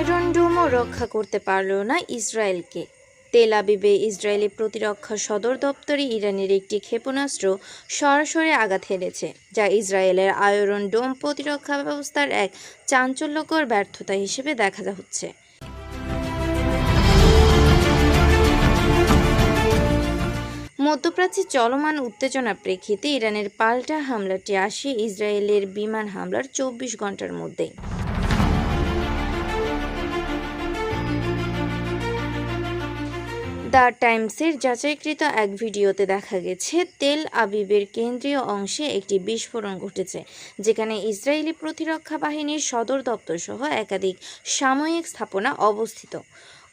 Iron ডোমও রক্ষা করতে পারল না ইসরায়েলকে। তেল আবিবে ইসরায়েলি প্রতিরক্ষা সদর দপ্তরে ইরানের একটি ক্ষেপণাস্ত্র সরাসরি আঘাত হেনেছে, যা ইসরায়েলের আয়রন ডোম প্রতিরক্ষা ব্যবস্থার এক চাঞ্চল্যকর ব্যর্থতা হিসেবে দেখা হচ্ছে মধ্যপ্রাচ্যে চলমান উত্তেজনা প্রেক্ষিতে ইরানের পাল্টা হামলাটি আসে ইসরায়েলের বিমান হামলার চব্বিশ ঘণ্টার মধ্যেই দ্য টাইমসের যাচাইকৃত এক ভিডিওতে দেখা গেছে, তেল আবিবের কেন্দ্রীয় অংশে একটি বিস্ফোরণ ঘটেছে, যেখানে ইসরায়েলি প্রতিরক্ষা বাহিনীর সদর দপ্তর সহ একাধিক সাময়িক স্থাপনা অবস্থিত।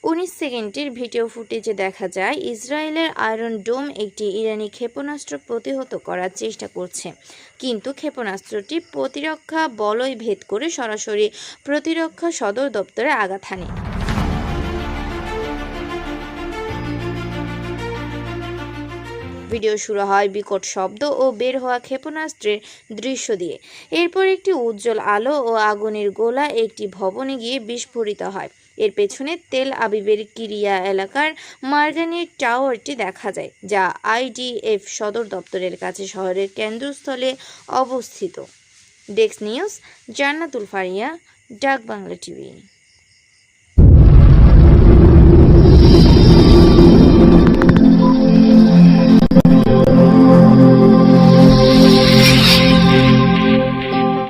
উনিশ সেকেন্ডের ভিডিও ফুটেজে দেখা যায়, ইসরায়েলের আয়রন ডোম একটি ইরানি ক্ষেপণাস্ত্র প্রতিহত করার চেষ্টা করছে, কিন্তু ক্ষেপণাস্ত্রটি প্রতিরক্ষা বলয় ভেদ করে সরাসরি প্রতিরক্ষা সদর দপ্তরে আঘাত হানে। ভিডিও শুরু হয় বিকট শব্দ ও বের হওয়া ক্ষেপণাস্ত্রের দৃশ্য দিয়ে। এরপর একটি উজ্জ্বল আলো ও আগুনের গোলা একটি ভবনে গিয়ে বিস্ফোরিত হয়। এর পেছনে তেল আবিবের কিরিয়া এলাকার মার্গানির টাওয়ারটি দেখা যায়, যা আইডিএফ সদর দপ্তরের কাছে শহরের কেন্দ্রস্থলে অবস্থিত। ডেস্ক নিউজ, জান্নাতুল ফারিয়া ডাক বাংলা টিভি।